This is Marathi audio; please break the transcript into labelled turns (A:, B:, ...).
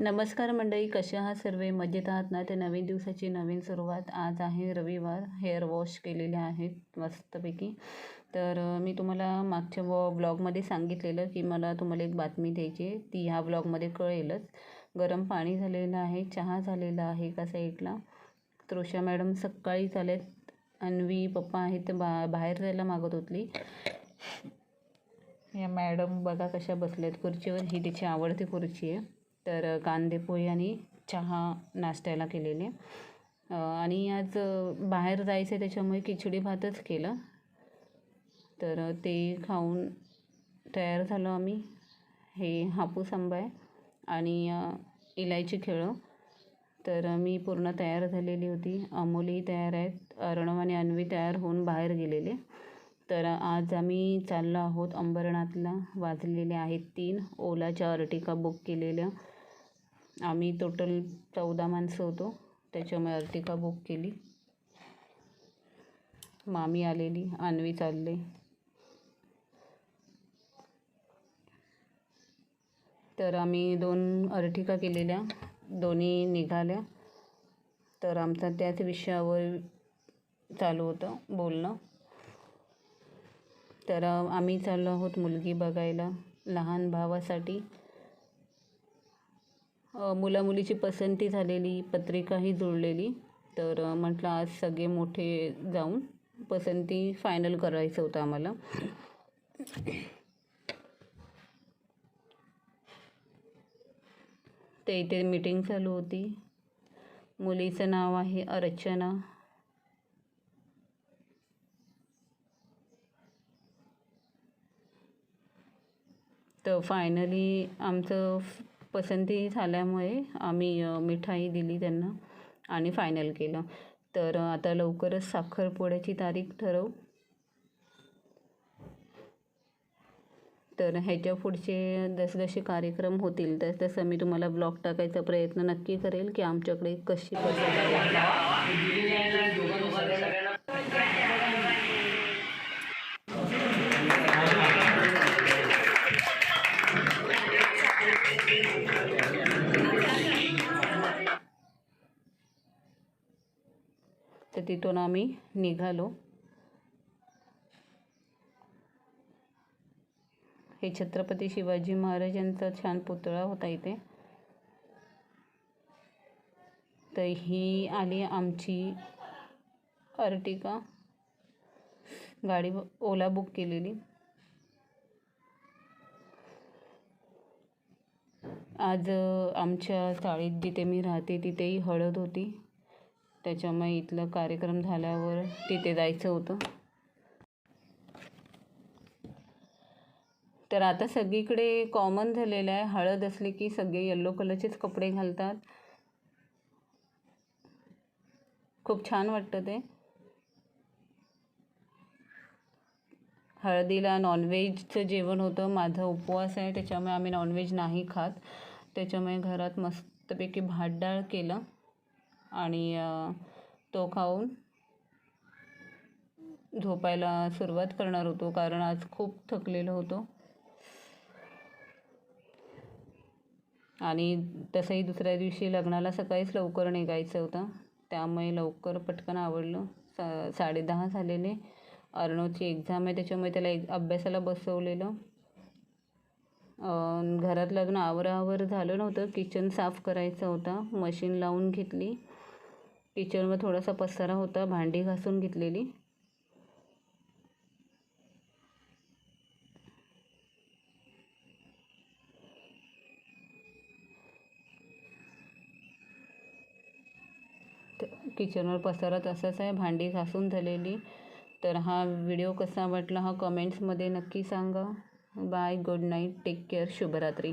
A: नमस्कार मंडळी कशा आहात सर्व? मजेत आहात ना? ते नवीन दिवसाची नवीन सुरुवात आज आहे. रविवार हेअर वॉश केलेले आहेत मस्तपैकी. तर मी तुम्हाला मागच्या वॉ ब्लॉगमध्ये सांगितलेलं की मला तुम्हाला एक बातमी द्यायची आहे. ती ह्या ब्लॉगमध्ये कळेलच. गरम पाणी झालेलं आहे चहा झालेला आहे एका साईडला तृषा मॅडम सकाळीच आल्यात. अन्वी पप्पा आहेत बा बाहेर जायला मागत होती. या मॅडम बघा कशा बसल्यात. खुर्चीवर ही तिची आवडती खुर्ची आहे. तर कांदेपोळी आणि चहा नाश्त्याला केलेले. आणि आज बाहेर जायचं आहे त्याच्यामुळे खिचडी भातच केलं. तर ते खाऊन तयार झालो आम्ही. हे हापूस आंबा आहे आणि इलायची खेळं. तर मी पूर्ण तयार झालेली होती. अमोली तयार आहेत. अर्णव आणि अन्वी तयार होऊन बाहेर गेलेले. तर आज आम्ही चाललो आहोत अंबरनाथला. वाजलेले आहेत तीन. ओलाच्या अर्टिका बुक केलेल्या. आम्ही टोटल चौदा माणसं होतो. त्याच्यामुळे अर्टिका बुक केली. मामी आलेली अन्वी चालले. तर आम्ही दोन अर्टिका केलेल्या दोन्ही निघाल्या. तर आमचा त्याच विषयावर चालू होतं बोलणं. तर आम्ही चाललो आहोत मुलगी बघायला लहान भावासाठी. मुलामुलीची पसंती झालेली पत्रिकाही जुळलेली. तर म्हटलं आज सगळे मोठे जाऊन पसंती फायनल करायचं होतं आम्हाला. ते इथे मीटिंग चालू होती. मुलीचं नाव आहे अर्चना. तर फायनली आमचं पसंती झाल्यामुळे आम्ही मिठाई दिली त्यांना आणि फायनल केलं तर आता लवकरच साखरपुड्याची तारीख ठरवू तर ह्याच्या पुढचे जसजसे कार्यक्रम होतील तस तसं मी तुम्हाला ब्लॉग टाकायचा प्रयत्न नक्की करेल की आमच्याकडे कशी पद्धत तर तिथून आम्ही निघालो. हे छत्रपती शिवाजी महाराजांचा छान पुतळा होता इथे. तर ही आली आमची अर्टिका. गाडी ओला बुक केलेली. आज आमच्या चाळीत जिथे मी राहते तिथेही हळद होती. त्याच्यामुळे इथलं कार्यक्रम झाल्यावर तिथे जायचं होतं. तर आता सगळीकडे कॉमन झालेलं आहे. हळद असली की सगळे येल्लो कलरचेच कपडे घालतात. खूप छान वाटतं ते. हळदीला नॉनव्हेजचं जेवण होतं. माझा उपवास आहे त्याच्यामुळे आम्ही नॉनव्हेज नाही खात. त्याच्यामुळे घरात मस्तपैकी भात डाळ केलं. आणि तो खाऊन झोपायला सुरुवात करणार होतो कारण आज खूप थकलेलो होतो. आणि तसंही दुसऱ्या दिवशी लग्नाला सकाळीच लवकर निघायचं होतं. त्यामुळे लवकर पटकन आवडलं सा साडेदहा झालेले. अर्णवची एक्झाम आहे त्याच्यामुळे त्याला एक अभ्यासाला बसवलेलं. घरात लग्न आवरावर झालं नव्हतं. किचन साफ करायचं होता. मशीन लावून घेतली. किचनवर थोडासा पसारा होता भांडी घासून घेतलेली. किचनवर पसारा तसाच आहे भांडी घासून झालेली. तर हा व्हिडिओ कसा वाटला हा कमेंट्समध्ये नक्की सांगा. Bye good night take care शुभरात्री.